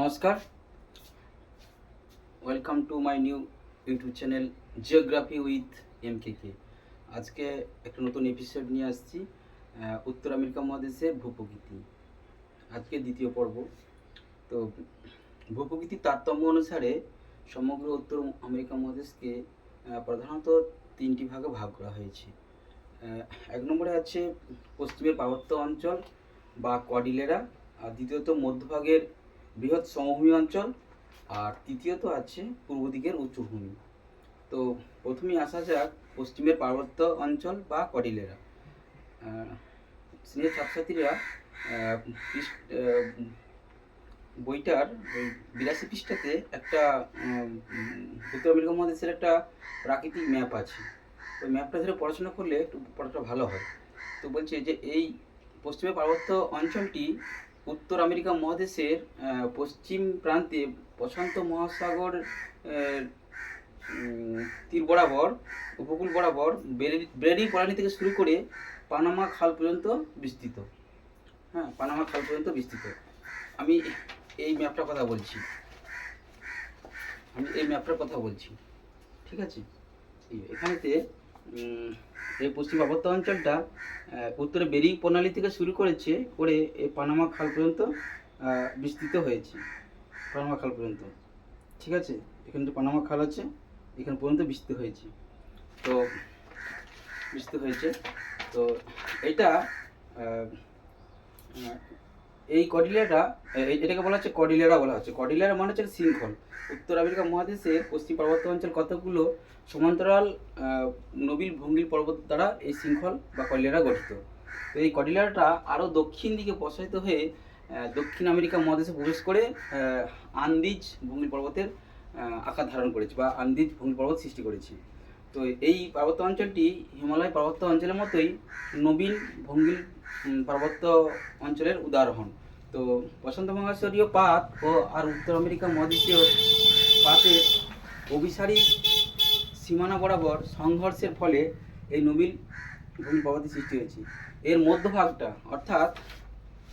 নমস্কার। Welcome to my new YouTube channel geography with M K K আজকে একটা নতুন এপিসোড নিয়ে আসছি উত্তর আমেরিকা মহাদেশের ভূপ্রকৃতি। আজকে দ্বিতীয় পর্ব। তো, ভূপ্রকৃতির তারতম্য অনুসারে সমগ্র উত্তর আমেরিকা মহাদেশকে প্রধানত তিনটি ভাগে ভাগ করা হয়েছে। এক নম্বরে আছে পশ্চিমের পার্বত্য অঞ্চল বা কডিলেরা, আর দ্বিতীয়ত মধ্যভাগের বৃহৎ সমভূমি অঞ্চল আর তৃতীয়ত আছে পূর্ব দিকের উচ্চভূমি তো প্রথমেই আসা যাক পশ্চিমের পার্বত্য অঞ্চল বা কডিলেরা। আহ, স্নেহ ছাত্রছাত্রীরা বইটার বিরাশি পৃষ্ঠাতে একটা উত্তর আমেরিকা মহাদেশের একটা প্রাকৃতিক ম্যাপ আছে। ওই ম্যাপটা ধরে পড়াশোনা করলে একটু পড়াটা ভালো হয়। তো বলছে যে এই পশ্চিমের পার্বত্য অঞ্চলটি উত্তর আমেরিকা মহাদেশের পশ্চিম প্রান্তে প্রশান্ত মহাসাগর তীর বরাবর, উপকূল বরাবর বেরি- ব্রেডি কলোনি থেকে শুরু করে পানামা খাল পর্যন্ত বিস্তৃত। হ্যাঁ পানামা খাল পর্যন্ত বিস্তৃত। আমি এই ম্যাপটার কথা বলছি। আমি এই ম্যাপটার কথা বলছি। ঠিক আছে? এখানেতে এই পশ্চিম পার্বত্য অঞ্চলটা উত্তরে বেরিং প্রণালী থেকে শুরু করেছে, করে এই পানামা খাল পর্যন্ত বিস্তৃত হয়েছে, পানামা খাল পর্যন্ত। ঠিক আছে? এখানে যে পানামা খাল আছে, এখান পর্যন্ত বিস্তৃত হয়েছে। তো, বিস্তৃত হয়েছে। তো, এটা এই কডিলেরা এটাকে বলা হচ্ছে কডিলেরা বলা হচ্ছে। কডিলেরা মানে হচ্ছে শৃঙ্খল। উত্তর আমেরিকা মহাদেশের পশ্চিম পার্বত্য অঞ্চল কতগুলো? সমান্তরাল নবীল ভঙ্গিল পর্বত দ্বারা এই শৃঙ্খল বা কডিলেরা গঠিত। তো এই কডিলেরাটা আরও দক্ষিণ দিকে প্রসারিত হয়ে দক্ষিণ আমেরিকা মহাদেশে প্রবেশ করে আন্দিজ ভঙ্গিল পর্বতের আকার ধারণ করেছে বা আন্দিজ ভঙ্গিল পর্বত সৃষ্টি করেছে। তো এই পার্বত্য অঞ্চলটি হিমালয় পার্বত্য অঞ্চলের মতোই নবীন ভঙ্গিল পার্বত্য অঞ্চলের উদাহরণ। তো বসন্ত মহাসাগরীয় পাত ও আর উত্তর আমেরিকা মহাদেশীয় পাতের অভিসারী সীমানা বরাবর সংঘর্ষের ফলে এই নবীন ভূমি পর্বতের সৃষ্টি হয়েছে। এর মধ্যভাগটা, অর্থাৎ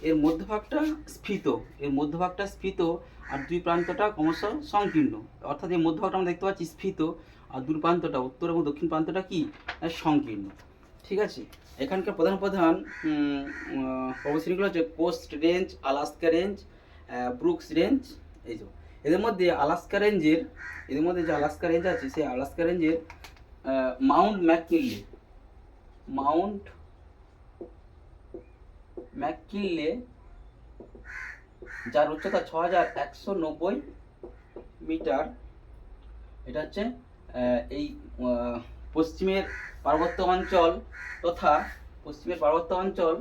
এর মধ্যভাগটা স্ফীত, এর মধ্যভাগটা স্ফীত আর দুই প্রান্তটা ক্রমশ সংকীর্ণ। অর্থাৎ এই মধ্যভাগটা আমরা দেখতে পাচ্ছি স্ফীত আর দুই প্রান্তটা, উত্তর এবং দক্ষিণ প্রান্তটা কি? সংকীর্ণ। ঠিক আছে? এখানকার প্রধান প্রধান পর্বতশ্রেণীগুলো হচ্ছে Coast Range, Alaska Range Brooks Range, এই এদের মধ্যে আলাস্কা রেঞ্জের, এদের মধ্যে যে আলাস্কা রেঞ্জ আছে, সেই আলাস্কা রেঞ্জের মাউন্ট ম্যাককিনলে মাউন্ট ম্যাককিনলে যার উচ্চতা ছ হাজার একশো নব্বই মিটার, এটা হচ্ছে এই পশ্চিমের পার্বত্য অঞ্চল তথা পশ্চিমের পার্বত্য অঞ্চল,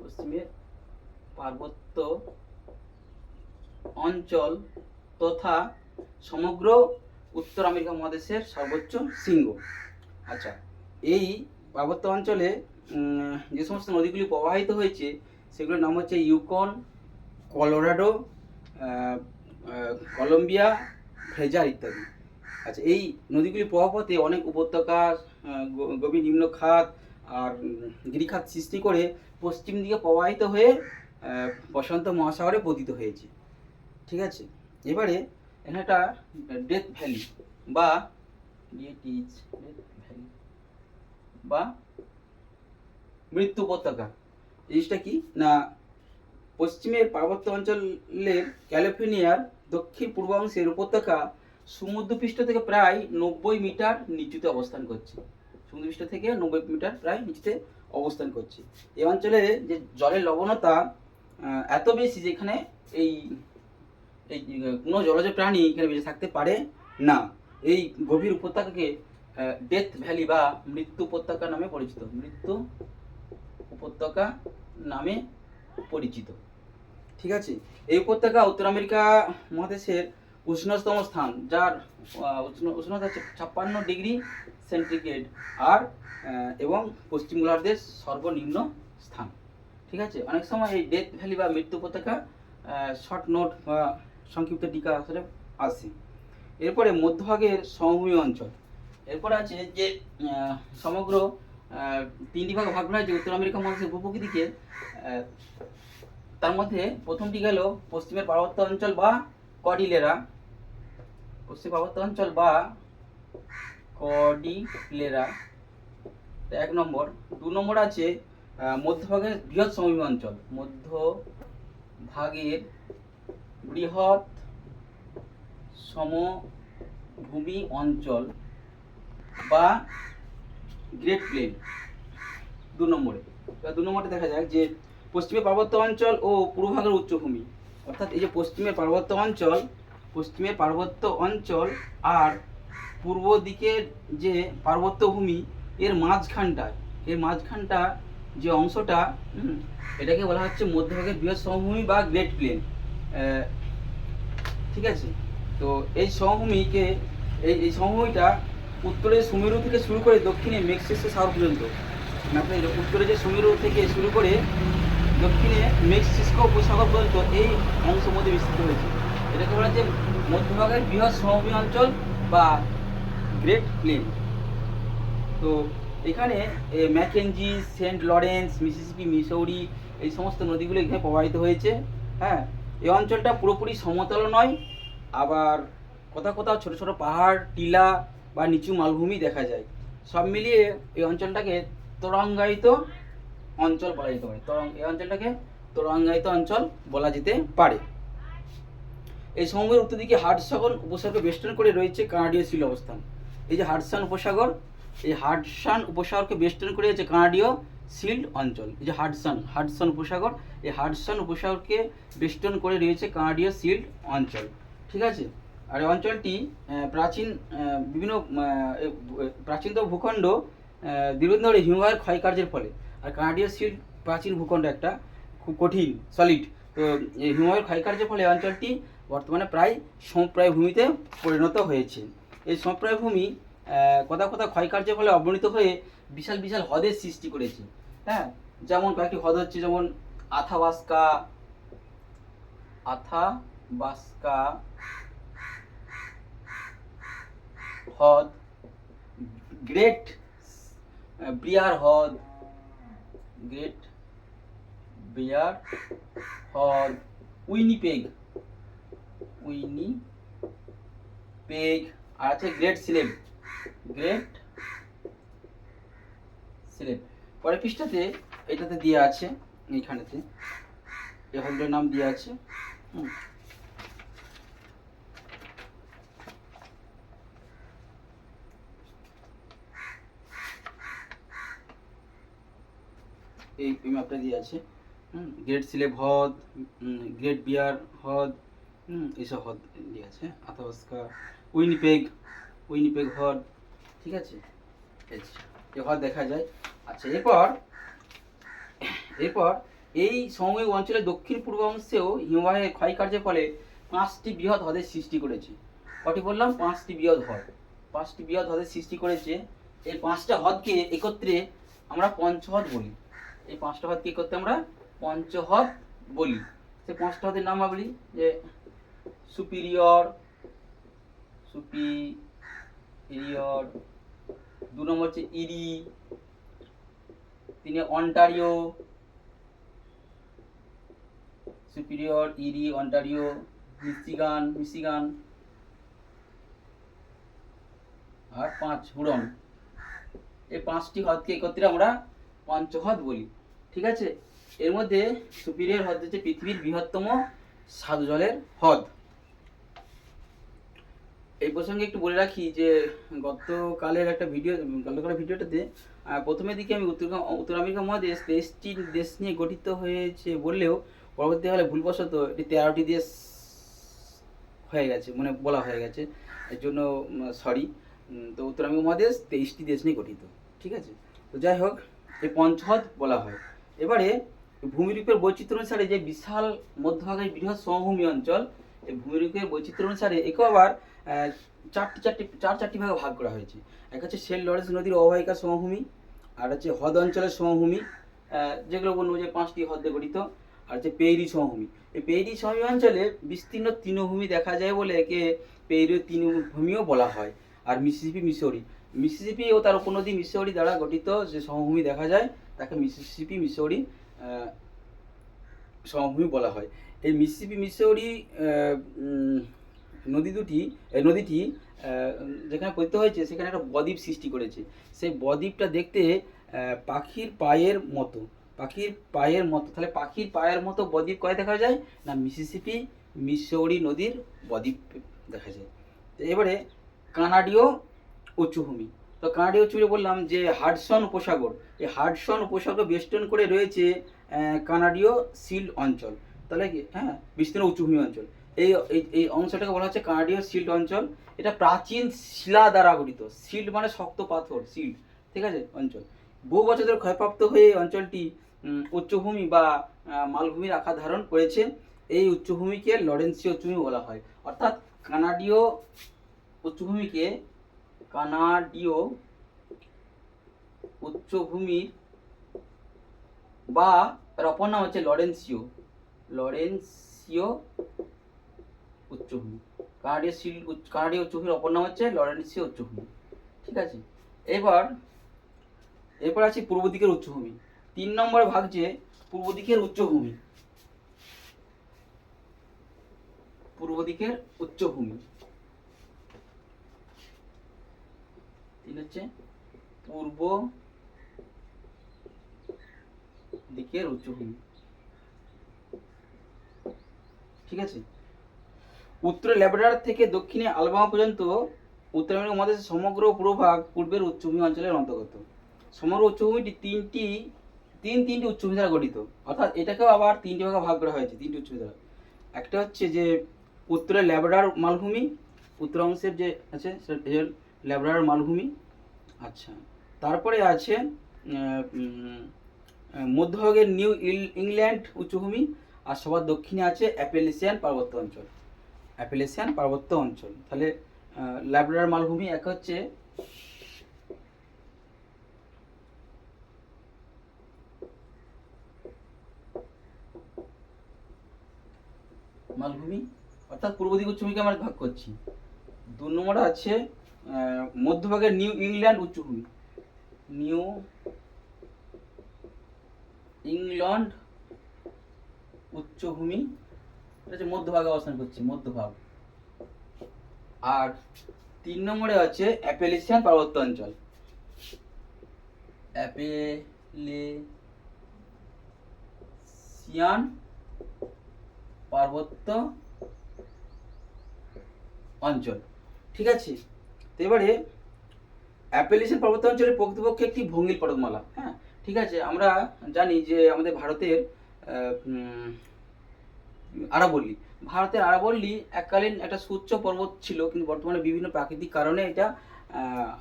পশ্চিমের পার্বত্য অঞ্চল তথা সমগ্র উত্তর আমেরিকা মহাদেশের সর্বোচ্চ শৃঙ্গ। আচ্ছা এই পার্বত্য অঞ্চলে যে সমস্ত নদীগুলি প্রবাহিত হয়েছে, সেগুলোর নাম হচ্ছে ইউকন, কলোরাডো কলম্বিয়া, ফ্রেজার ইত্যাদি। আচ্ছা এই নদীগুলি প্রভাবতে অনেক উপত্যকা গভীর নিম্ন খাত আর গিরিখাত সৃষ্টি করে পশ্চিম দিকে প্রবাহিত হয়ে প্রশান্ত মহাসাগরে পতিত হয়েছে। ঠিক আছে? এবারে একটা ডেথ ভ্যালি বা ডেথ ভ্যালি বা মৃত্যু উপত্যকা। জিনিসটা কি? না, পশ্চিমের পার্বত্য অঞ্চলের ক্যালিফোর্নিয়ার দক্ষিণ পূর্বাংশের উপত্যকা সমুদ্রপৃষ্ঠ থেকে প্রায় নব্বই মিটার নিচুতে অবস্থান করছে। সমুদ্রপৃষ্ঠ থেকে নব্বই মিটার প্রায় নিচুতে অবস্থান করছে। এই অঞ্চলে যে জলের লবণতা এত বেশি যেখানে এই এই কোনো জলজ প্রাণী এখানে বেঁচে থাকতে পারে না। এই গভীর উপত্যকাকে ডেথ ভ্যালি বা মৃত্যু উপত্যকা নামে পরিচিত। মৃত্যু উপত্যকা নামে পরিচিত। ঠিক আছে? এই উপত্যকা উত্তর আমেরিকা মহাদেশের উষ্ণতম স্থান, যার উষ্ণ- উষ্ণতা ছাপ্পান্ন ডিগ্রি সেন্টিগ্রেড আর এবং পশ্চিম গোলার্ধের সর্বনিম্ন স্থান। ঠিক আছে? অনেক সময় এই ডেথ ভ্যালি বা মৃত্যু উপত্যকা শর্ট নোট বা সংক্ষিপ্ত টিকা আসলে আসে। এরপরে মধ্যভাগের সমভূমি অঞ্চল। এরপর আছে যে সমগ্র তিনটি ভাগে ভাগ করা হয়েছে উত্তর আমেরিকা মহাদেশের ভূপ্রকৃতিকে তার মধ্যে প্রথমটি গেল পশ্চিমের পার্বত্য অঞ্চল বা কডিলেরা। পশ্চিম পার্বত্য অঞ্চল বা কডিলেরা। এক নম্বর। দু নম্বর আছে মধ্যভাগের বৃহৎ সমভূমি অঞ্চল। মধ্যভাগের বৃহৎ সমভূমি অঞ্চল বা গ্রেট প্লেন দু নম্বরে। দু নম্বরে দেখা যাক যে পশ্চিমের পার্বত্য অঞ্চল ও পূর্বভাগের উচ্চভূমি। অর্থাৎ এই যে পশ্চিমের পার্বত্য অঞ্চল পশ্চিমের পার্বত্য অঞ্চল আর পূর্ব দিকের যে পার্বত্য ভূমি, এর মাঝখানটায় এর মাঝখানটা যে অংশটা এটাকে বলা হচ্ছে মধ্যভাগের বৃহৎ সমভূমি বা গ্রেট প্লেন ঠিক আছে? তো এই সমভূমিকে, এই এই সমভূমিটা উত্তরে সুমেরু থেকে শুরু করে দক্ষিণে মেক্সিসো সাগর পর্যন্ত। মানে আপনার উত্তরে যে সুমেরু থেকে শুরু করে দক্ষিণে মেক্সিসকো উপসাগর পর্যন্ত এই অংশ মধ্যে বিস্তৃত হয়েছে। এটাকে বলা হচ্ছে মধ্যভাগের বৃহৎ সমভূমি অঞ্চল বা গ্রেট প্লেন তো এখানে Mackenzie Saint Lawrence, Mississippi, Missouri এই সমস্ত নদীগুলো এখানে প্রবাহিত হয়েছে। হ্যাঁ? এই অঞ্চলটা পুরোপুরি সমতল নয়, আবার কোথাও কোথাও ছোট ছোট পাহাড়, টিলা বা নিচু মালভূমি দেখা যায়। সব মিলিয়ে এই অঞ্চলটাকে তরঙ্গায়িত অঞ্চল বলা যেতে পারে। তরঙ্গ এই অঞ্চলটাকে তরঙ্গায়িত অঞ্চল বলা যেতে পারে। এই সমভূমির উত্তর দিকে হাডসাগর উপসাগর বেষ্টন করে রয়েছে কানাডীয় শিল অবস্থান। এই যে হাডসান উপসাগর, এই হাডসান উপসাগরকে বেষ্টন করে আছে কানাডীয় সিল্ড অঞ্চল এই যে হাডসান হাডসান উপসাগর এই হাডসান উপসাগরকে বেষ্টন করে রয়েছে কানাডীয় সিল্ড অঞ্চল ঠিক আছে? আর এই অঞ্চলটি প্রাচীন বিভিন্ন প্রাচীনতম ভূখণ্ড দীর্ঘদিন ধরে হিমবাহের ক্ষয়কার্যের ফলে আর কানাডীয় সিল্ড প্রাচীন ভূখণ্ড একটা খুব কঠিন সলিড তো এই হিমবাহের ক্ষয়কার্যের ফলে অঞ্চলটি বর্তমানে প্রায় সমপ্রায় ভূমিতে পরিণত হয়েছে। এই সমপ্রায় ভূমি আহ, কোথাও কোথাও ক্ষয়কার্যের ফলে অবনীত হয়ে বিশাল বিশাল হ্রদের সৃষ্টি করেছে। হ্যাঁ যেমন কয়েকটি হ্রদ হচ্ছে, যেমন আথাবাস্কা আথাবাস্কা হ্রদ গ্রেট ব্রিয়ার হ্রদ গ্রেট, বিয়ার হ্রদ উইনিপেগ উইনি পেগ, আর আছে গ্রেট সিলেট গ্রেট সিলেব। পরের পৃষ্ঠাতে এটাতে দেওয়া আছে, এইখানেতে। এই হলদের নাম দেওয়া আছে, হুম। এই ম্যাপটা দিয়ে আছে, হুম। গ্রেট সিলেব হ্রদ গ্রেট বিয়ার হ্রদ এইসব হ্রদ দিয়ে আছে আথাবাস্কা উইনিপেগ উইনিপেগ হ্রদ ঠিক আছে? এই হ্রদ দেখা যায়। আচ্ছা এরপর এরপর এই সময় অঞ্চলের দক্ষিণ পূর্ব অংশেও হিমবাহের ক্ষয়কার্যের ফলে পাঁচটি বৃহৎ হ্রদের সৃষ্টি করেছে। কটি বললাম? পাঁচটি বৃহৎ হ্রদ। পাঁচটি বৃহৎ হ্রদের সৃষ্টি করেছে। এই পাঁচটা হ্রদকে একত্রে আমরা পঞ্চহ্রদ বলি। এই পাঁচটা হ্রদকে একত্রে আমরা পঞ্চহ্রদ বলি। সেই পাঁচটা হ্রদের নাম বলি, যে সুপিরিয়র সুপিরিয়র, দু নম্বর হচ্ছে ইরি তিনি Ontario Superior Erie Ontario Michigan Michigan আর পাঁচ হুড়ন এই পাঁচটি হ্রদকে একত্রে আমরা পঞ্চহ্রদ বলি, ঠিক আছে? এর মধ্যে সুপিরিয়র হ্রদ হচ্ছে পৃথিবীর বৃহত্তম স্বাদু জলের হ্রদ। এই প্রসঙ্গে একটু বলে রাখি যে গতকালের একটা ভিডিও, গতকালের ভিডিওটাতে প্রথমের দিকে আমি উত্তর উত্তর আমেরিকা মহাদেশ তেইশটি দেশ নিয়ে গঠিত হয়েছে বললেও পরবর্তীকালে ভুলবশত এটি তেরোটি দেশ হয়ে গেছে মানে বলা হয়ে গেছে। এর জন্য সরি তো উত্তর আমেরিকা মহাদেশ তেইশটি দেশ নিয়ে গঠিত, ঠিক আছে? তো যাই হোক এই পঞ্চহদ বলা হয়। এবারে, ভূমিরূপের বৈচিত্র্য অনুসারে যে বিশাল মধ্যভাগের বৃহৎ সমভূমি অঞ্চল এই ভূমিরূপের বৈচিত্র্য অনুসারে একেও আবার চারটি চারটি চার চারটি ভাগে ভাগ করা হয়েছে। এক হচ্ছে সেন্ট লরেন্স নদীর অববাহিকা সমভূমি, আর হচ্ছে হ্রদ অঞ্চলের সমভূমি যেগুলো বলব যে পাঁচটি হ্রদে গঠিত, আর হচ্ছে পেইরি সমভূমি। এই পেইরি সমভূমি অঞ্চলে বিস্তীর্ণ তৃণভূমি দেখা যায় বলে একে পেইরি তৃণভূমিও বলা হয়, আর মিসিসিপি, মিসৌরি। মিসিসিপি ও তার উপনদী মিসৌরি দ্বারা গঠিত যে সমভূমি দেখা যায়, তাকে মিসিসিপি, মিসৌরি সমভূমি বলা হয়। এই মিসিসিপি, মিসৌরি নদী দুটি নদীটি যেখানে পতিত হয়েছে, সেখানে একটা বদ্বীপ সৃষ্টি করেছে। সেই বদ্বীপটা দেখতে পাখির পায়ের মতো। পাখির পায়ের মতো। তাহলে পাখির পায়ের মতো বদ্বীপ কয় দেখা যায়? না, মিসিসিপি মিসৌরি নদীর বদ্বীপ দেখা যায়। তো এবারে কানাডীয় উচ্চভূমি। তো কানাডীয় উচ্চভূমি বললাম যে হাডসন উপসাগর। এই হাডসন উপসাগর বেষ্টন করে রয়েছে কানাডীয় সিল্ড অঞ্চল। তাহলে কি? হ্যাঁ বিস্তীর্ণ উচ্চভূমি অঞ্চল। এই, এই- অংশটাকে বলা হচ্ছে কানাডীয় সিল্ড অঞ্চল। এটা প্রাচীন শিলা দ্বারা গঠিত। সিল্ড মানে শক্ত পাথর সিল্ড ঠিক আছে, অঞ্চল। বহু বছর ধরে ক্ষয়প্রাপ্ত হয়ে এই অঞ্চলটি উচ্চভূমি বা মালভূমির আকার ধারণ করেছে। এই উচ্চভূমিকে লরেন্সীয় উচ্চভূমি বলা হয়। অর্থাৎ কানাডীয় উচ্চভূমিকে কানাডীয় উচ্চভূমির বা, এর অপর নাম হচ্ছে লরেন্সিও। লরেন্সিও উচ্চভূমি। কানাডীয় শিল কানাডীয় উচ্চভূমির অপর নাম হচ্ছে লরেন্সিও উচ্চভূমি। ঠিক আছে? এবার, এরপর আছে পূর্ব দিকের উচ্চভূমি। তিন নম্বরে ভাগছে পূর্ব দিকের উচ্চভূমি। পূর্ব দিকের উচ্চভূমি। তিন হচ্ছে পূর্ব দিকের উচ্চভূমি। ঠিক আছে? উত্তরে ল্যাবরার থেকে দক্ষিণে আলবামা পর্যন্ত উত্তর আমেরিকা মহাদেশের সমগ্র পূর্বভাগ পূর্বের উচ্চভূমি অঞ্চলের অন্তর্গত। সমগ্র উচ্চভূমিটি তিনটি, তিন তিনটি উচ্চভূমি দ্বারা গঠিত। অর্থাৎ এটাকেও আবার তিনটি ভাগে ভাগ করা হয়েছে, তিনটি উচ্চভূমি দ্বারা। একটা হচ্ছে যে উত্তরে ল্যাবরার মালভূমি, উত্তর অংশের যে আছে সেটা হচ্ছে ল্যাবরার মালভূমি। আচ্ছা তারপরে আছে মধ্যভাগের নিউ ইল- ইংল্যান্ড উচ্চভূমি, আর সবার দক্ষিণে আছে অ্যাপেলিসিয়ান পার্বত্য অঞ্চল। অ্যাপেলিসিয়ান পার্বত্য অঞ্চল। তাহলে ল্যাবরার মালভূমি এক হচ্ছে মালভূমি, অর্থাৎ পূর্ব দিক উচ্চভূমিকে আমরা ভাগ করছি। দু নম্বরে আছে মধ্যভাগের নিউ ইংল্যান্ড উচ্চভূমি নিউ ইংল্যান্ড উচ্চভূমি এটা হচ্ছে মধ্যভাগে অবস্থান করছে, মধ্যভাগ। আর তিন নম্বরে আছে অ্যাপেলিসিয়ান পার্বত্য অঞ্চল। অ্যাপেলিসিয়ান পার্বত্য অঞ্চল। ঠিক আছে? তো এবারে অ্যাপেলিসিয়ান পার্বত্য অঞ্চলের প্রকৃতপক্ষে একটি ভঙ্গিল পর্বতমালা হ্যাঁ? ঠিক আছে? আমরা জানি যে আমাদের ভারতের আরাবল্লী। ভারতের আরাবল্লী এককালীন একটা সুউচ্চ পর্বত ছিল, কিন্তু বর্তমানে বিভিন্ন প্রাকৃতিক কারণে এটা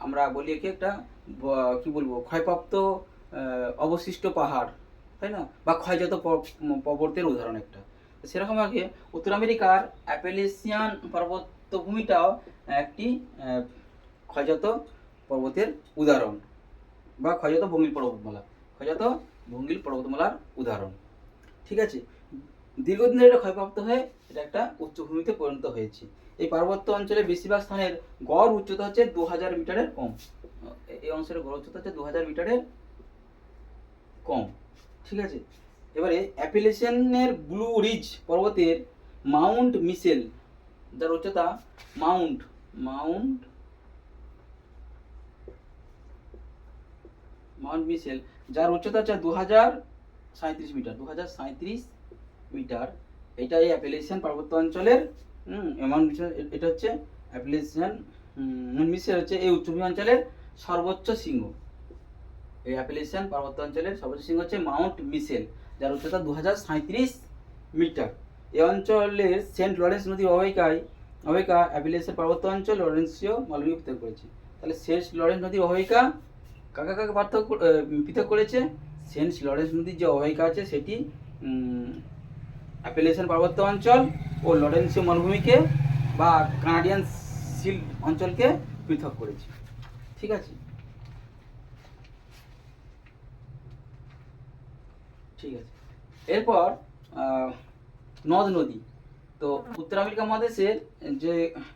আমরা বলি একে একটা কি বলব, ক্ষয়প্রাপ্ত অবশিষ্ট পাহাড়, তাই না? বা ক্ষয়জাত পর্বতের উদাহরণ একটা। সেরকম আগে উত্তর আমেরিকার অ্যাপেলিসিয়ান পর্বতভূমিটাও একটি ক্ষয়জাত পর্বতের উদাহরণ, বা ক্ষয়জাত ভঙ্গিল পর্বতমালা, ক্ষয়জাত ভঙ্গিল পর্বতমালার উদাহরণ। ঠিক আছে? দীর্ঘদিন ধরে এটা ক্ষয়প্রাপ্ত হয়ে এটা একটা উচ্চভূমিতে পরিণত হয়েছে। এই পার্বত্য অঞ্চলের বেশিরভাগ স্থানের গড় উচ্চতা হচ্ছে দু হাজার মিটারের কম। এই অংশের গড় উচ্চতা হচ্ছে দু হাজার মিটারের কম। ঠিক আছে? এবারে অ্যাপিলেশনের ব্লু রিজ পর্বতের মাউন্ট মিসেল যার উচ্চতা মাউন্ট মাউন্ট মাউন্ট মিসেল যার উচ্চতা হচ্ছে দু হাজার সাঁত্রিশ মিটার দু হাজার সাঁত্রিশ মিটার এটা এই অ্যাপিলেশিয়ান পার্বত্য অঞ্চলের মিসেল এটা হচ্ছে অ্যাপিলেশিয়ান মিসেল হচ্ছে এই উচ্চভূমি অঞ্চলের সর্বোচ্চ শৃঙ্গ। এই অ্যাপিলেশিয়ান পার্বত্য অঞ্চলের সর্বোচ্চ শৃঙ্গ হচ্ছে মাউন্ট মিসেল যার উচ্চতা দু মিটার। এই অঞ্চলের সেন্ট লরেন্স নদীর অববাহিকায়, অববাহিকা অ্যাপিলেশিয়ান পার্বত্য অঞ্চল লরেন্সীয় মালভূমি পৃথক করেছে। তাহলে সেন্ট লরেন্স নদীর অববাহিকা কাকা কাকা পার্থক্য পৃথক করেছে? সেন্ট লরেন্স নদীর যে অববাহিকা আছে, সেটি অ্যাপেলেশন পার্বত্য অঞ্চল ও লরেন্সীয় মালভূমিকে বা কানাডিয়ান সিল্ড অঞ্চলকে পৃথক করেছে। ঠিক আছে? ঠিক আছে। এরপর নদ নদী। তো উত্তর আমেরিকা মহাদেশের যে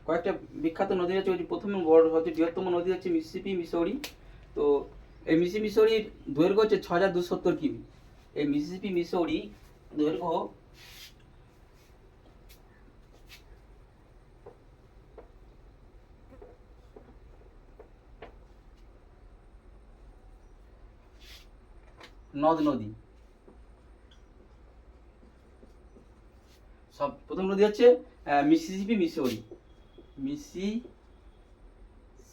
কয়েকটা বিখ্যাত নদী আছে প্রথম বড় হচ্ছে, বৃহত্তম নদী হচ্ছে মিসিসিপি, মিসৌরি। তো এই মিসি মিসৌরির দৈর্ঘ্য হচ্ছে ছ হাজার দুশো সত্তর কিমি। এই মিসিসিপি, মিসৌরি দৈর্ঘ্য নদ নদী। সব প্রথম নদী হচ্ছে মিসিসিপি মিসৌরি মিসি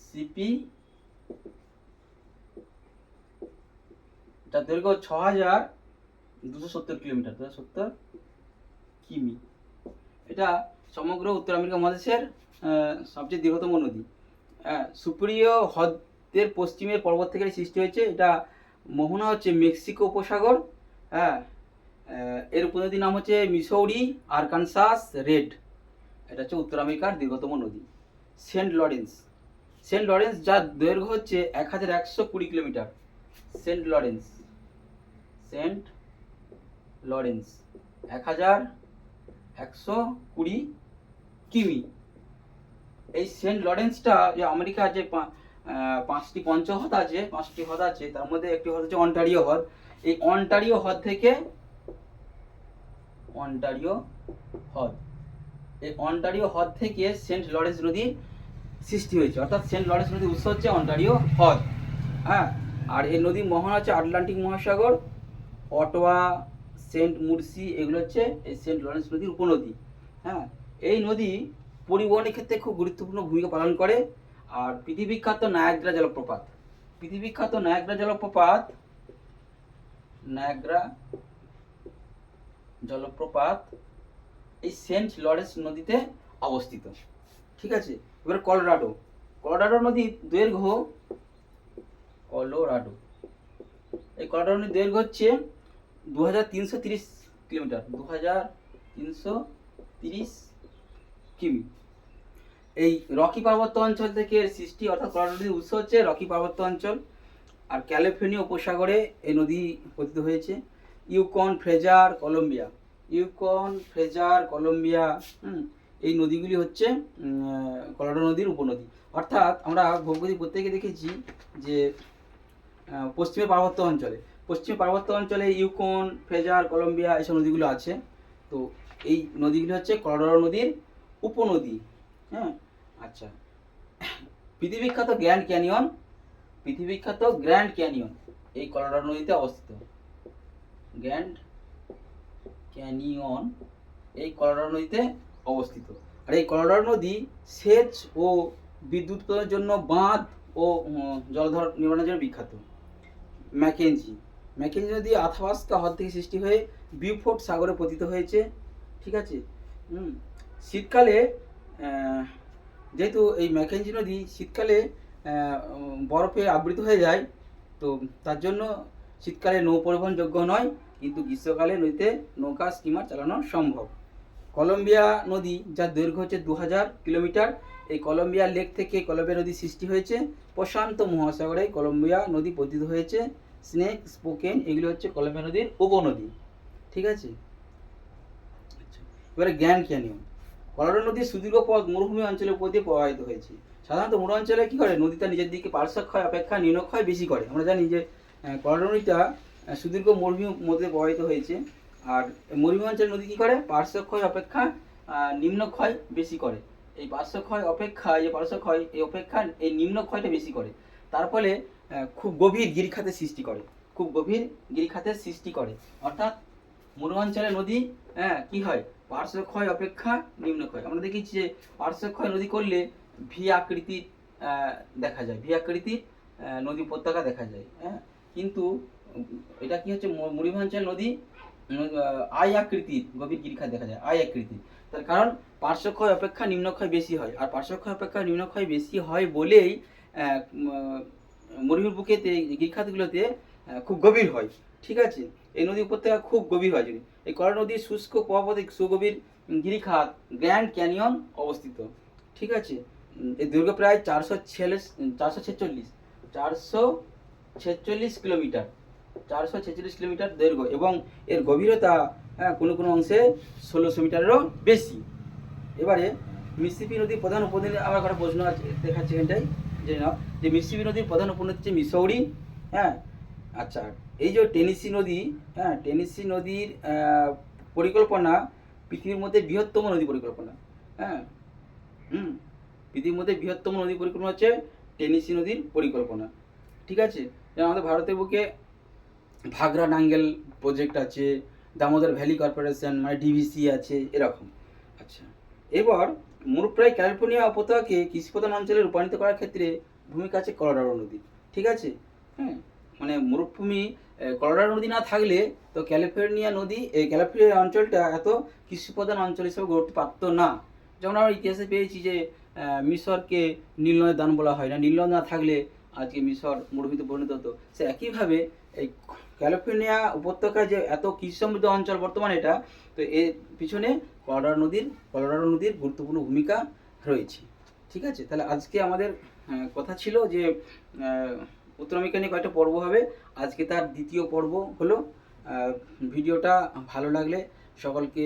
সিপি যার দৈর্ঘ্য ছ হাজার দুশো সত্তর কিলোমিটার দুশো সত্তর কিমি। এটা সমগ্র উত্তর আমেরিকা মহাদেশের সবচেয়ে দীর্ঘতম নদী। সুপ্রিয় হ্রদের পশ্চিমের পর্বত থেকে সৃষ্টি হয়েছে। এটা মোহনা হচ্ছে মেক্সিকো উপসাগর হ্যাঁ এর উপনদীর নাম হচ্ছে মিসৌরি আরকানসাস রেড। এটা হচ্ছে উত্তর আমেরিকার দীর্ঘতম নদী, সেন্ট লরেন্স। সেন্ট লরেন্স যার দৈর্ঘ্য হচ্ছে এক হাজার একশো কুড়ি kilometre. Saint Lawrence Saint Lawrence, এক হাজার একশো কুড়ি কিমি। এই সেন্ট লরেন্সটা যে আমেরিকার যে পাঁচটি পঞ্চহ্রদ আছে, পাঁচটি হ্রদ আছে, তার মধ্যে একটি হ্রদ হচ্ছে অন্টারিও হ্রদ এই অন্টারিও হ্রদ থেকে অন্টারিও হ্রদ এই অন্টারিও হ্রদ থেকে সেন্ট লরেন্স নদীর সৃষ্টি হয়েছে, অর্থাৎ সেন্ট লরেন্স নদীর উৎস হচ্ছে অন্টারিও হ্রদ হ্যাঁ? আর এই নদীর মহান হচ্ছে আটলান্টিক মহাসাগর, অটোয়া, সেন্ট মুরসি, এগুলো হচ্ছে এই সেন্ট লরেন্স নদীর উপনদী। হ্যাঁ? এই নদী পরিবহনের ক্ষেত্রে খুব গুরুত্বপূর্ণ ভূমিকা পালন করে। আর পৃথিবীখ্যাত নায়াগ্রা জলপ্রপাত। পৃথিবীখ্যাত নায়াগ্রা জলপ্রপাত নায়াগ্রা জলপ্রপাত এই সেন্ট লরেন্স নদীতে অবস্থিত। ঠিক আছে? এবার কলোরাডো। কলোরাডো নদীর দৈর্ঘ্য কলোরাডো। এই কলোরাডো নদীর দৈর্ঘ্য হচ্ছে দু কিলোমিটার। দু কিমি। এই রকি পার্বত্য অঞ্চল থেকে এর সৃষ্টি অর্থাৎ কলোরাডো নদীর উৎস হচ্ছে রকি পার্বত্য অঞ্চল আর ক্যালিফোর্নিয়া উপসাগরে এই নদী পতিত হয়েছে। Yukon Fraser Columbia. Yukon Fraser Columbia এই নদীগুলি হচ্ছে কলোরাডো নদীর উপনদী। অর্থাৎ আমরা ভৌগোলিক প্রত্যেকে দেখেছি যে আহ, পশ্চিমের পার্বত্য অঞ্চলে পশ্চিম পার্বত্য অঞ্চলে ইউকন ফ্রেজার কলম্বিয়া এইসব নদীগুলো আছে। তো এই নদীগুলি হচ্ছে কলোরাডো নদীর উপনদী। হ্যাঁ আচ্ছা। পৃথিবীখ্যাত গ্র্যান্ড ক্যানিয়ন, পৃথিবীখ্যাত গ্র্যান্ড ক্যানিয়ন, এই কলোরাডো নদীতে অবস্থিত। গ্র্যান্ড ক্যানিয়ন, এই কলোরাডো নদীতে অবস্থিত। আর এই কলোরাডো নদী সেচ ও বিদ্যুৎ উৎপাদনের জন্য বাঁধ ও জলধর নির্মাণের জন্য বিখ্যাত। ম্যাকেঞ্জি ম্যাকেঞ্জি নদী আথাবাস্কা হ্রদ থেকে সৃষ্টি হয়ে বিউফোর্ট সাগরে পতিত হয়েছে। ঠিক আছে? শীতকালে যেহেতু এই ম্যাকেঞ্জি নদী শীতকালে বরফে আবৃত হয়ে যায়, তো তার জন্য শীতকালে নৌ পরিবহনযোগ্য নয়, কিন্তু গ্রীষ্মকালে নদীতে নৌকা স্টিমার চালানো সম্ভব। কলম্বিয়া নদী, যার দৈর্ঘ্য হচ্ছে দু হাজার কিলোমিটার, এই কলম্বিয়া লেক থেকে কলম্বিয়া নদী সৃষ্টি হয়েছে। প্রশান্ত মহাসাগরে কলম্বিয়া নদী পতিত হয়েছে। স্নেক, স্পোকেন, এগুলো হচ্ছে কলম্বিয়া নদীর উপনদী। ঠিক আছে? এবারে গ্র্যান্ড ক্যানিয়ন। কলোরাডো নদীর সুদীর্ঘ পথ মরুভূমি অঞ্চলের উপর দিয়ে প্রবাহিত হয়েছে। সাধারণত মরু অঞ্চলে কী করে? নদীটা নিজের দিকে পার্শ্বক্ষয় অপেক্ষা নিম্নক্ষয় বেশি করে। আমরা জানি যে আহ, কলোরাডো নদীটা সুদীর্ঘ মরুভূমির মধ্যে প্রবাহিত হয়েছে। আর মরুভূমি অঞ্চলের নদী কী করে? পার্শ্বক্ষয় অপেক্ষা নিম্নক্ষয় বেশি করে। এই পার্শ্বক্ষয় অপেক্ষা যে পার্শ্বক্ষয় এই অপেক্ষা এই নিম্নক্ষয়টা বেশি করে। তার ফলে খুব গভীর গিরিখাতের সৃষ্টি করে। খুব গভীর গিরিখাতের সৃষ্টি করে। অর্থাৎ মরু অঞ্চলে নদী হ্যাঁ কী হয়? পার্শ্বক্ষয় অপেক্ষা নিম্নক্ষয় আমরা দেখেছি যে পার্শ্বক্ষয় নদী করলে ভি আকৃতির দেখা যায়। ভি আকৃতির নদী উপত্যকা দেখা যায় হ্যাঁ? কিন্তু এটা কি হচ্ছে? ম- মরুভূমিঞ্চল নদী আয় আকৃতির, গভীর গিরিখাত দেখা যায়, আই আকৃতির। তার কারণ পার্শ্বক্ষয় অপেক্ষা নিম্নক্ষয় বেশি হয়। আর পার্শ্বক্ষয় অপেক্ষা নিম্নক্ষয় বেশি হয় বলেই মরুভূমির বুকেতে, গিরিখাতগুলোতে খুব গভীর হয়। ঠিক আছে? এই নদী উপত্যকা খুব গভীর হয় যদি। এই কড়া নদীর শুষ্ক প্রভাবতে সুগভীর গিরিখাত গ্র্যান্ড ক্যানিয়ন অবস্থিত। ঠিক আছে? এই দৈর্ঘ্য প্রায় চারশো ছেচল্লিশ চারশো ছেচল্লিশ চারশো ছেচল্লিশ কিলোমিটার, চারশো ছেচল্লিশ কিলোমিটার দৈর্ঘ্য এবং এর গভীরতা হ্যাঁ কোনো কোনো অংশে ষোলোশো মিটারেরও বেশি। এবারে মিসিপি নদীর প্রধান উপনদী আমার একটা প্রশ্ন আছে, দেখাচ্ছি এখানটাই জেনে নাও। যে মিসিপি নদীর প্রধান উপনদী হচ্ছে মিসৌরি হ্যাঁ আচ্ছা। এই যে টেনিসি নদী হ্যাঁ টেনিসি নদীর পরিকল্পনা পৃথিবীর মধ্যে বৃহত্তম নদী পরিকল্পনা হ্যাঁ হুম, পৃথিবীর মধ্যে বৃহত্তম নদী পরিকল্পনা হচ্ছে টেনিসি নদীর পরিকল্পনা, ঠিক আছে? যেমন আমাদের ভারতের বুকে ভাগরা নাঙ্গেল প্রজেক্ট আছে, দামোদর ভ্যালি কর্পোরেশন মানে ডিভিসি আছে, এরকম আচ্ছা। এবার মরুপ্রায় ক্যালিফোর্নিয়া উপত্যকাকে কৃষিপ্রধান অঞ্চলে রূপান্তরিত করার ক্ষেত্রে ভূমিকা আছে কলোরাডো নদী, ঠিক আছে? হ্যাঁ মানে মরুভূমি কলোরাডো নদী না থাকলে তো ক্যালিফোর্নিয়া নদী, এই ক্যালিফোর্নিয়া অঞ্চলটা এত কৃষি প্রধান অঞ্চল হিসেবে গড়ে উঠতে পারতো না। যেমন আমরা ইতিহাসে পেয়েছি যে মিশরকে নীলনদের দান বলা হয় না। নীলনদ না থাকলে আজকে মিশর মরুভূমিতে পরিণত হতো। সে একইভাবে এই ক্যালিফোর্নিয়া উপত্যকা যে এত কৃষি সমৃদ্ধ অঞ্চল বর্তমানে এটা, তো এর পিছনে কলোরাডো নদীর কলোরাডো নদীর গুরুত্বপূর্ণ ভূমিকা রয়েছে। ঠিক আছে? তাহলে আজকে আমাদের কথা ছিল যে আহ, উত্তর আমেরিকা নিয়ে কয়েকটা পর্ব হবে। আজকে তার দ্বিতীয় পর্ব হলো। ভিডিওটা ভালো লাগলে সকলকে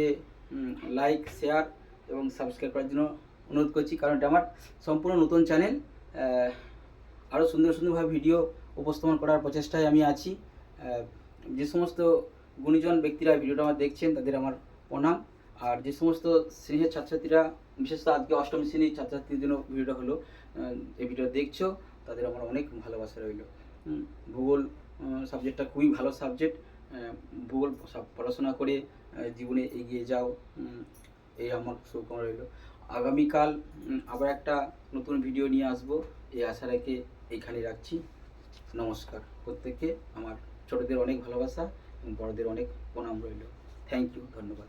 লাইক শেয়ার এবং সাবস্ক্রাইব করার জন্য অনুরোধ করছি। কারণ এটা আমার সম্পূর্ণ নতুন চ্যানেল আরও সুন্দর সুন্দরভাবে ভিডিও উপস্থাপন করার প্রচেষ্টায় আমি আছি। যে সমস্ত গুণীজন ব্যক্তিরা ভিডিওটা আমার দেখছেন তাদের আমার প্রণাম। আর যে সমস্ত শ্রেণির ছাত্রছাত্রীরা বিশেষত আজকে অষ্টম শ্রেণির ছাত্রছাত্রীদের জন্য ভিডিওটা হলো এই ভিডিও দেখছ। তাদের আমার অনেক ভালোবাসা রইল। ভূগোল সাবজেক্টটা খুবই ভালো সাবজেক্ট ভূগোল সব পড়াশোনা করে জীবনে এগিয়ে যাও এই আমার শুভকামনা রইল। আগামীকাল আবার একটা নতুন ভিডিও নিয়ে আসব এই আশা রেখে এইখানে রাখছি। নমস্কার। প্রত্যেককে আমার ছোটদের অনেক ভালোবাসা এবং বড়দের অনেক প্রণাম রইল। থ্যাংক ইউ ধন্যবাদ।